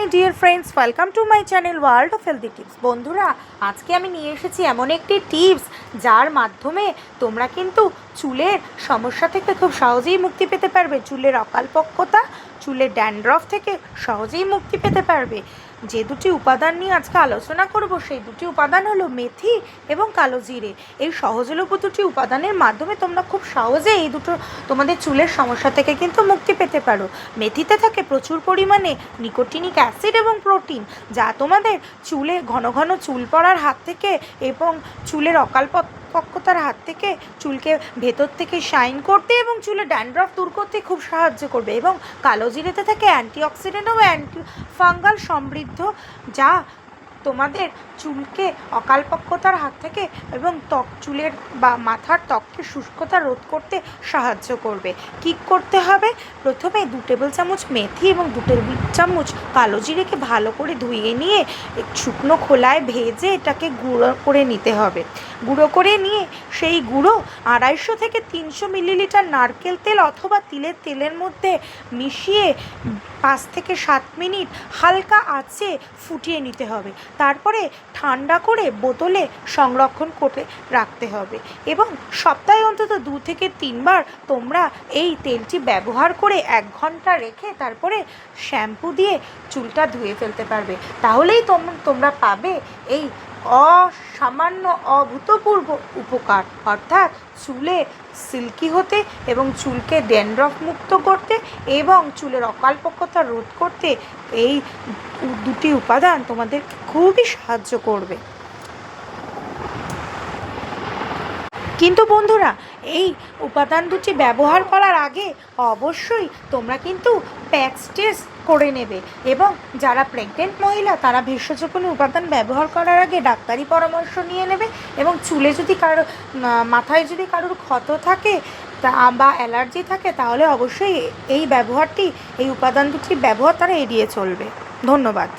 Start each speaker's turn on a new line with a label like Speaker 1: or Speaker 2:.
Speaker 1: My dear friends welcome to my channel world of healthy tips বন্ধুরা, আজকে আমি নিয়ে এসেছি এমন একটি টিপস যার মাধ্যমে তোমরা কিন্তু চুলের সমস্যা থেকে খুব সহজেই মুক্তি পেতে পারবে। চুলের অকালপক্কতা, চুলের ড্যান্ড্রফ থেকে সহজেই মুক্তি পেতে পারবে। যে দুটি উপাদান নিয়ে আজকে আলোচনা করব, সেই দুটি উপাদান হলো মেথি এবং কালো জিরে। এই সহজলভ্য দুটি উপাদানের মাধ্যমে তোমরা খুব সহজে এই দুটো তোমাদের চুলের সমস্যা থেকে কিন্তু মুক্তি পেতে পারো। মেথিতে থাকে প্রচুর পরিমাণে নিকোটিনিক অ্যাসিড এবং প্রোটিন, যা তোমাদের চুলে ঘন ঘন চুল পড়ার হাত থেকে এবং চুলের অকালপক্কতার হাত থেকে চুলকে ভেতর থেকে শাইন করতে এবং চুলে ড্যান্ড্রফ দূর করতে খুব সাহায্য করবে এবং কালো জিরেতে থাকে অ্যান্টিঅক্সিডেন্ট ও অ্যান্টি ফাঙ্গাল সমৃদ্ধ যা তোমাদের চুলকে অকালপক্কতার হাত থেকে এবং ত্বক চুলের বা মাথার ত্বককে শুষ্কতা রোধ করতে সাহায্য করবে। কী করতে হবে? প্রথমে দু টেবিল চামচ মেথি এবং দু টেবিল চামচ কালো জিরেকে ভালো করে ধুয়ে নিয়ে শুকনো খোলায় ভেজে এটাকে গুঁড়ো করে নিতে হবে। গুঁড়ো করে নিয়ে সেই গুঁড়ো আড়াইশো থেকে তিনশো মিলিলিটার নারকেল তেল অথবা তিলের তেলের মধ্যে মিশিয়ে পাঁচ থেকে সাত মিনিট হালকা আঁচে ফুটিয়ে নিতে হবে। তারপরে ঠান্ডা করে বোতলে সংরক্ষণ করে রাখতে হবে এবং সপ্তাহে অন্তত দু থেকে তিনবার তোমরা এই তেলটি ব্যবহার করে এক ঘণ্টা রেখে তারপরে শ্যাম্পু দিয়ে চুলটা ধুয়ে ফেলতে পারবে। তাহলেই তোম- তোমরা পাবে এই অসামান্য অভূতপূর্ব উপকার। অর্থাৎ চুলে সিল্কি হতে এবং চুলকে ড্যান্ড্রফ মুক্ত করতে এবং চুলের অকালপক্ষতা রোধ করতে এই দুটি উপাদান তোমাদের খুবই সাহায্য করবে। কিন্তু বন্ধুরা, এই উপাদান দুটি ব্যবহার করার আগে অবশ্যই তোমরা কিন্তু প্যাচ টেস্ট করে নেবে এবং যারা প্রেগনেন্ট মহিলা, তারা ভেষজ কোনো উপাদান ব্যবহার করার আগে ডাক্তারি পরামর্শ নিয়ে নেবে এবং চুলে যদি কারও মাথায় যদি কারোর ক্ষত থাকে তা, বা অ্যালার্জি থাকে, তাহলে অবশ্যই এই ব্যবহারটি, এই উপাদান দুটির ব্যবহার তারা এড়িয়ে চলবে। ধন্যবাদ।